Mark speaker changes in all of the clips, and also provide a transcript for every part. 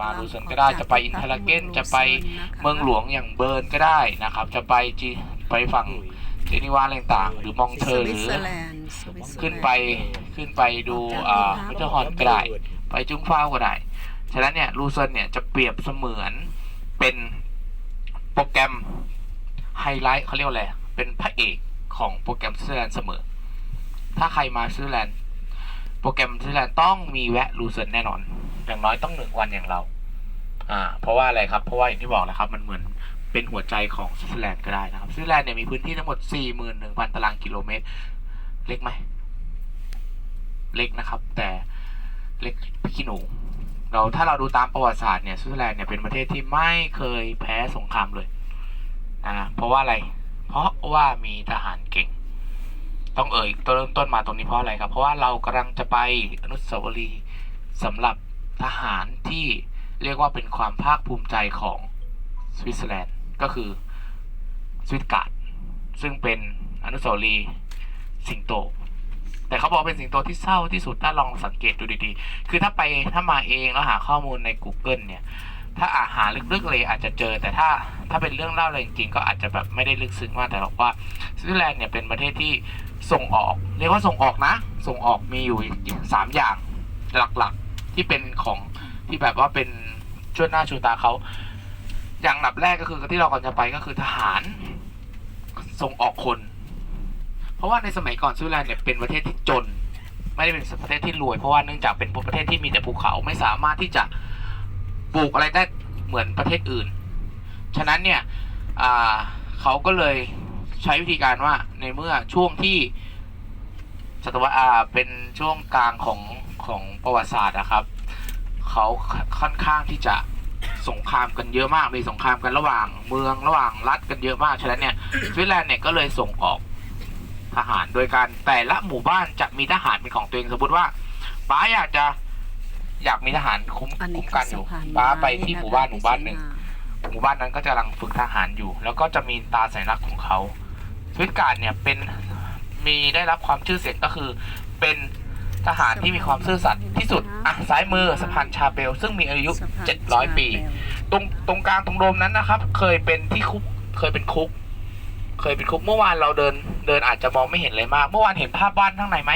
Speaker 1: มาลูเซิร์นก็ได้จะไปอินเทอร์เกนจะไปเมืองหลวงอย่างเบิร์นก็ได้นะครับ จะไปจีไปฝั่งเจนีวาอะไรต่างๆหรือมองเทอร์หรือขึ้นไปขึ้นไปดูอ่ามิเตอร์ฮอนก็ได้ ไปจุ้งฟ้าวก็ได้ ฉะนั้นเนี่ยลูเซิร์นเนี่ยจะเปรียบเสมือนเป็นโปรแกรมไฮไลท์เขาเรียกว่าอะไร เป็นพระเอกของโปรแกรมสวิตเซอร์แลนด์เสมอ ถ้าใครมาสวิตเซอร์แลนด์โปรแกรมสวิตเซอร์แลนด์ต้องมีแวะลูเซิร์นแน่นอน อย่างน้อยต้องหนึ่งวันอย่างเรา อ่า เพราะว่าอะไรครับ เพราะว่าอย่างที่บอกแหละครับ มันเหมือนเป็นหัวใจของสวิตเซอร์แลนด์ก็ได้นะครับสวิตเซอร์แลนด์เนี่ยมีพื้นที่ทั้งหมด 41,000 ตารางกิโลเมตร เล็กไหม เล็กนะครับ แต่เล็กพี่ขี้หนู เราถ้าเราดูตามประวัติศาสตร์เนี่ยสวิตเซอร์แลนด์เนี่ยเป็นประเทศที่ไม่เคยแพ้สงครามเลย อ่า เพราะว่าอะไร เพราะว่ามีทหารเก่ง ต้องเอ่ยตัวเริ่มต้นมาตรงนี้เพราะอะไรครับ เพราะว่าเรากำลังจะไปอนุสาวรีย์สำหรับ ทหารที่เรียกว่าเป็นความภาคภูมิใจของสวิตเซอร์แลนด์ก็คือสวิตการ์ดซึ่งเป็นอนุสาวรีย์สิงโต แต่เขาบอกเป็นสิงโตที่เศร้าที่สุดถ้าลองสังเกตดูดีๆ คือถ้าไปถ้ามาเองแล้วหาข้อมูลใน Google เนี่ย ถ้าอาหารลึกๆเลยอาจจะเจอ แต่ถ้าถ้าเป็นเรื่องเล่าอะไรจริงๆก็อาจจะแบบไม่ได้ลึกซึ้งมากแต่บอกว่าสวิตเซอร์แลนด์เนี่ยเป็นประเทศที่ส่งออก เรียกว่าส่งออกนะ ส่งออกมีอยู่สามอย่างหลักๆ ที่เป็นของที่แบบว่าเป็นช่วหน้าชูตาเขา อย่างอันดับแรกก็คือที่เรากำลังจะไปก็คือทหารส่งออกคน เพราะว่าในสมัยก่อนสวิตเซอร์แลนด์เนี่ยเป็นประเทศที่จน ไม่ได้เป็นประเทศที่รวย เพราะว่าเนื่องจากเป็นประเทศที่มีแต่ภูเขาไม่สามารถที่จะปลูกอะไรได้เหมือนประเทศอื่น ฉะนั้นเนี่ยเขาก็เลยใช้วิธีการว่าในเมื่อช่วงที่ศตวรรษอ่าเป็นช่วงกลางของ ของประวัติศาสตร์นะครับเขาค่อนข้างที่จะสงครามกันเยอะมาก มีสงครามกันระหว่างเมืองระหว่างรัฐกันเยอะมาก ฉะนั้นเนี่ยสวิตเซอร์แลนด์เนี่ยก็เลยส่งออกทหารโดยการแต่ละหมู่บ้านจะมีทหารเป็นของตัวเองสมมติว่าป้าอยากจะอยากมีทหารคุ้ม
Speaker 2: อันนี้
Speaker 1: คุ้ม
Speaker 2: คื
Speaker 1: กั
Speaker 2: อน
Speaker 1: อ
Speaker 2: สะ
Speaker 1: ยู่
Speaker 2: พาน
Speaker 1: ป้า
Speaker 2: ไม้
Speaker 1: ไปที่หมู่บ้านหมู่บ้านหนึ่งหมู่บ้านนั้นก็จะกำลังฝึกทหารอยู่ แล้วก็จะมีตาสัญลักษณ์ของเขาสวิตการ์ดเนี่ยเป็นมีได้รับความชื่อเสียงก็คือเป็น ทหารที่มีความซื่อสัตย์ที่สุดอะซ้ายมือสะพานชาเปลซึ่งมีอายุ
Speaker 2: สะพาน
Speaker 1: 700 ปี ตรงตรงกลางตรงโดมนั้นนะครับ เคยเป็นที่คุกเคยเป็นคุก เคยเป็นคุกเมื่อวานเราเดิน เดินอาจจะมองไม่เห็นเลยมาก เมื่อวานเห็นภาพวาดข้างในไหม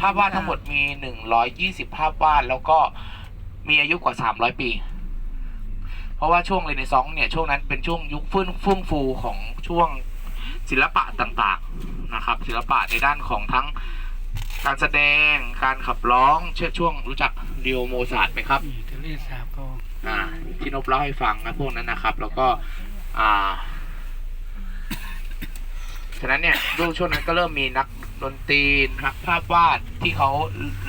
Speaker 1: ภาพวาดทั้งหมดมี 120 ภาพวาดแล้วก็มีอายุกว่า 300 ปี เพราะว่าช่วงเรเนซองส์เนี่ยช่วงนั้นเป็นช่วงยุคฟื้นเฟื่องฟูของช่วงศิลปะต่างๆนะครับ ศิลปะในด้านของทั้ง การแสดงการขับร้องเชื่อช่วงรู้จักเดียวโมซาร์ทไหมครับ
Speaker 3: ทะเลสาบก็
Speaker 1: อ่าที่นบเล่าให้ฟังนะพวกนั้นนะครับ แล้วก็อ่าฉะนั้นเนี่ยช่งช่วงนั้นก็เริ่มมีนักดนตรีนักภาพวาดที่เขา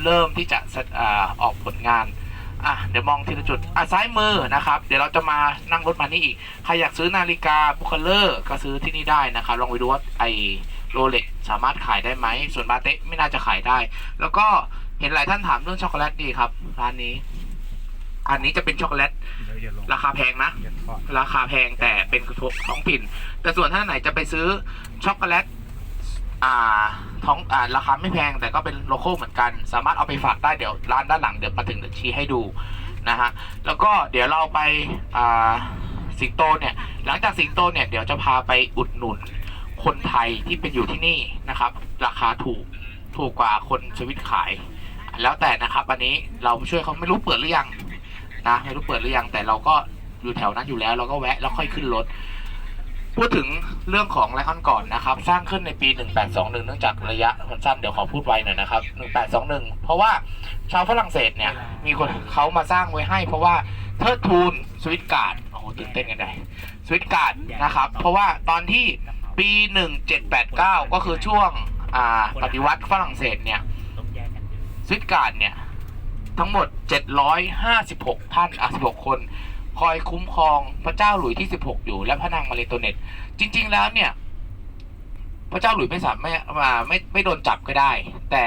Speaker 1: เริ่มที่จะอออกผลงานอะเดี๋ยวมองทีละจุดอะซ้ายมือนะครับ เดี๋ยวเราจะมานั่งรถมานี่อีก ใครอยากซื้อนาฬิกาบุคเลอร์ก็ซื้อที่นี่ได้นะครับ ลองไปดูว่าไอ โรเล็กสามารถขายได้ไหม ส่วนบาเต้ไม่น่าจะขายได้ แล้วก็เห็นหลายท่านถามเรื่องช็อกโกแลตดีครับร้านนี้ อันนี้จะเป็นช็อกโกแลต
Speaker 3: เดี๋ยวอย่าลง
Speaker 1: ราคาแพงนะ
Speaker 3: อย่าทอด
Speaker 1: ราคาแพงแต่เป็นท้องถิ่น แต่ส่วนท่านไหนจะไปซื้อช็อกโกแลตอ่าท้องอ่าราคาไม่แพงแต่ก็เป็นโลโก้เหมือนกัน สามารถเอาไปฝากได้เดี๋ยวร้านด้านหลังเดี๋ยวมาถึงเดี๋ยวชี้ให้ดูนะฮะแล้วก็เดี๋ยวเราไปอ่าสิงโตเนี่ยหลังจากสิงโตเนี่ยเดี๋ยวจะพาไปอุดหนุน คนไทยที่เป็นอยู่ที่นี่นะครับ ราคาถูกถูกกว่าคนสวิตขาย แล้วแต่นะครับอันนี้เราช่วยเขาไม่รู้เปิดหรือยังนะไม่รู้เปิดหรือยังแต่เราก็อยู่แถวนั้นอยู่แล้วเราก็แวะแล้วค่อยขึ้นรถพูดถึงเรื่องของไลออนก่อนนะครับ สร้างขึ้นในปี 1821 เนื่องจากระยะมันสั้นเดี๋ยวขอพูดไวหน่อยนะครับ 1821 เพราะว่าชาวฝรั่งเศสเนี่ย มีคนเขามาสร้างไว้ให้ เพราะว่าเทิดทูนสวิตการ์ดโอ้โหตื่นเต้นกันได้สวิตการ์ดนะครับ เพราะว่าตอนที่ ปี 1789 ก็คือช่วงอ่าปฏิวัติฝรั่งเศสเนี่ยสวิตการ์ดเนี่ยทั้งหมด 756 ท่านอะ16 คน คอยคุ้มครองพระเจ้าหลุยที่ 16 อยู่ และพระนางมาเลโตเนตจริง ๆ แล้วเนี่ย พระเจ้าหลุยไม่สามารถไม่มาไม่ไม่โดนจับก็ได้ แต่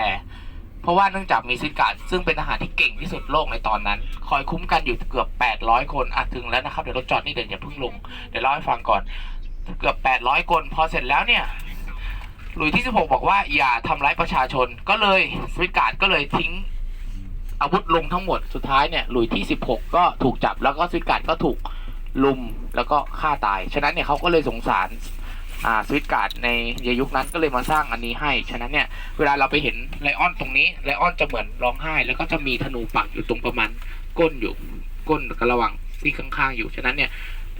Speaker 1: เพราะว่าเนื่องจากมีสวิตการ์ดซึ่งเป็นทหารที่เก่งที่สุดโลกในตอนนั้น คอยคุ้มกันอยู่เกือบ 800 คนอะถึงแล้วนะครับ เดี๋ยวรถจอดนี่เดี๋ยวอย่าเพิ่งลง เดี๋ยวเล่าให้ฟังก่อน เกือบ 800 คน พอเสร็จแล้วเนี่ยหลุยที่ 16 บอกว่าอย่าทำร้ายประชาชนก็เลยสวิตการ์ดก็เลยทิ้งอาวุธลงทั้งหมดสุดท้ายเนี่ยหลุยที่ 16 ก็ถูกจับแล้วก็สวิตการ์ดก็ถูกลุมแล้วก็ฆ่าตาย ฉะนั้นเนี่ยเขาก็เลยสงสารอ่าสวิตการ์ดในยุคนั้นก็เลยมาสร้างอันนี้ให้ ฉะนั้นเนี่ยเวลาเราไปเห็นไลออนตรงนี้ไลออนจะเหมือนร้องไห้ แล้วก็จะมีธนูปักอยู่ตรงประมาณก้นอยู่ก้นกระหว่างที่ข้างๆอยู่ ฉะนั้นเนี่ย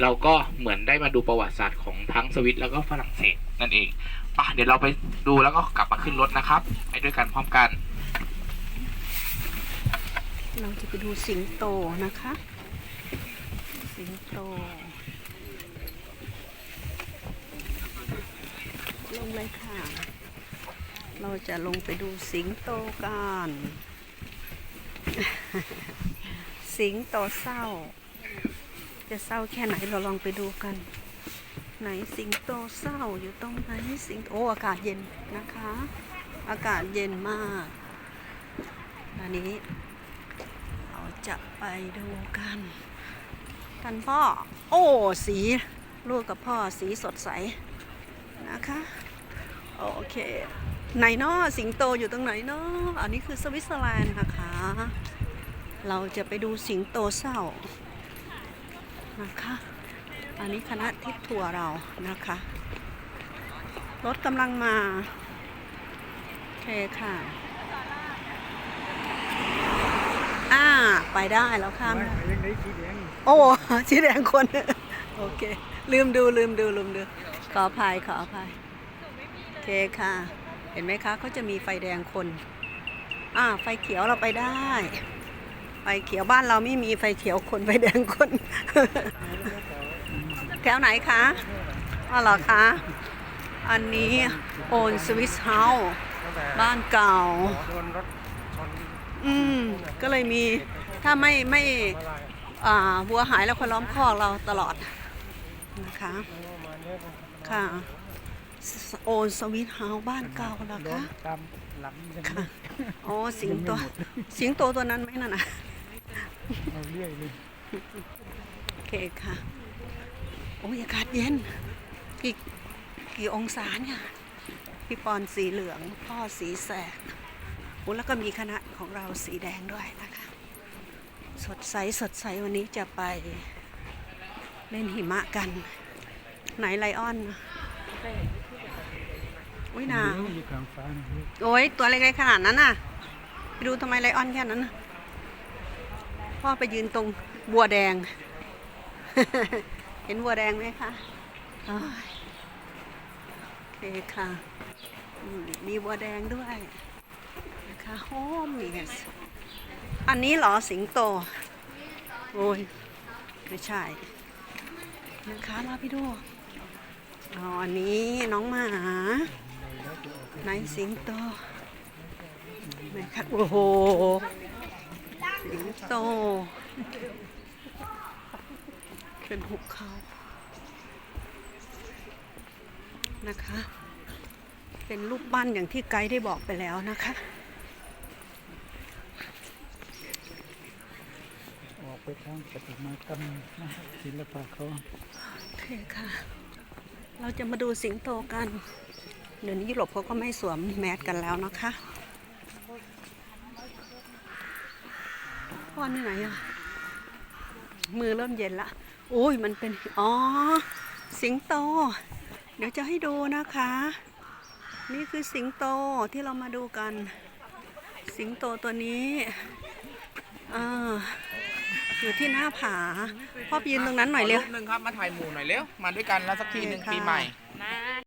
Speaker 1: เราก็เหมือนได้มาดูประวัติศาสตร์ของทั้งสวิตแล้วก็ฝรั่งเศสนั่นเองป่ะเดี๋ยวเราไปดูแล้วก็กลับมาขึ้นรถนะครับ ไปด้วยกันพร้อมกัน
Speaker 2: เราจะไปดูสิงโตนะคะ สิงโตลงเลยค่ะ เราจะลงไปดูสิงโตกัน สิงโตเศร้า จะเศร้าแค่ไหนเราลองไปดูกัน ไหนสิงโตเศร้าอยู่ตรงไหนสิงโตโอ้อากาศเย็นนะคะ อากาศเย็นมากอันนี้ เราจะไปดูกันท่านพ่อ โอ้สีลูกกับพ่อสีสดใสนะคะ โอเคไหนเนาะสิงโตอยู่ตรงไหนเนาะอันนี้คือสวิตเซอร์แลนด์นะคะ เราจะไปดูสิงโตเศร้า นะคะ อันนี้คณะทิพย์ทัวร์เรานะคะ รถกำลังมา โอเคค่ะ อ่า ไปได้แล้วค่ะ โอ้สีแดงคน โอเค ลืมดูลืมดูลืมดู ขออภัยขออภัยโอเคค่ะ เห็นไหมคะเขาจะมีไฟแดงคน อ่า ไฟเขียวเราไปได้ ฟเขียวบ้านเราไม่มีไฟเขียวคนไฟแดงคน แถวไหนคะอ๋อเหรอคะ อันนี้โอนสวิสเฮาส์บ้านเก่า อืม ก็เลยมีถ้าไม่ไม่อ่าวัวหายแล้วคนล้อมคอกเราตลอดนะคะ ค่ะ โอนสวิตเฮาส์บ้านเก่าเหรอคะค่ะอ๋อสิงโตสิงโตตัวนั้นไหมนั่นนะ
Speaker 3: เอาเรื่อยเลย
Speaker 2: โอเคค่ะ โอ้ยอากาศเย็น กี่กี่องศาเนี่ยพี่ปอนสีเหลือง พ่อสีแสดโอ้แล้วก็มีคณะของเราสีแดงด้วยนะคะ สดใสสดใสวันนี้จะไปเล่นหิมะกัน ไหนไลออนอุ้ยหนาว
Speaker 3: อยู่กลางฟ้านี่
Speaker 2: โอ้ยตัวเล็กๆขนาดนั้นน่ะ ไปดูทำไมไลออนแค่นั้นน่ะ พ่อไปยืนตรงบัวแดง เห็นบัวแดงไหมคะอ้ายโอเคค่ะมีบัวแดงด้วยนะคะโฮมเยสอันนี้เหรอสิงโต โอ้ย ไม่ใช่นะคะมาพี่ดูอ๋ออันนี้น้องหมาไหนสิงโตไหนคะโอ้โห โต เป็นหุบเขานะคะ เป็นรูปปั้นอย่างที่ไกด์ได้บอกไปแล้วนะคะ
Speaker 3: ออกไปทางปฏิมากรรมนะครับศิลปะเขา
Speaker 2: โอเคค่ะ เราจะมาดูสิงโตกัน เดี๋ยวนี้ยุโรปเขาก็ไม่สวมแมสกันแล้วนะคะ พ่อนี่ไหนอะมือเริ่มเย็นละโอ้ยมันเป็น อ๋อ สิงโต เดี๋ยวจะให้ดูนะคะ นี่คือสิงโตที่เรามาดูกัน สิงโตตัวนี้อ่าอยู่ที่หน้าผา พ่อไปยืนตรงนั้นหน่อยเร็ว
Speaker 1: รูปหนึ่งครับ มาถ่ายหมู่หน่อยเร็ว มาด้วยกันแล้วสักทีหนึ่ง
Speaker 2: โอเคค่ะ
Speaker 1: ปีใหม่
Speaker 2: โ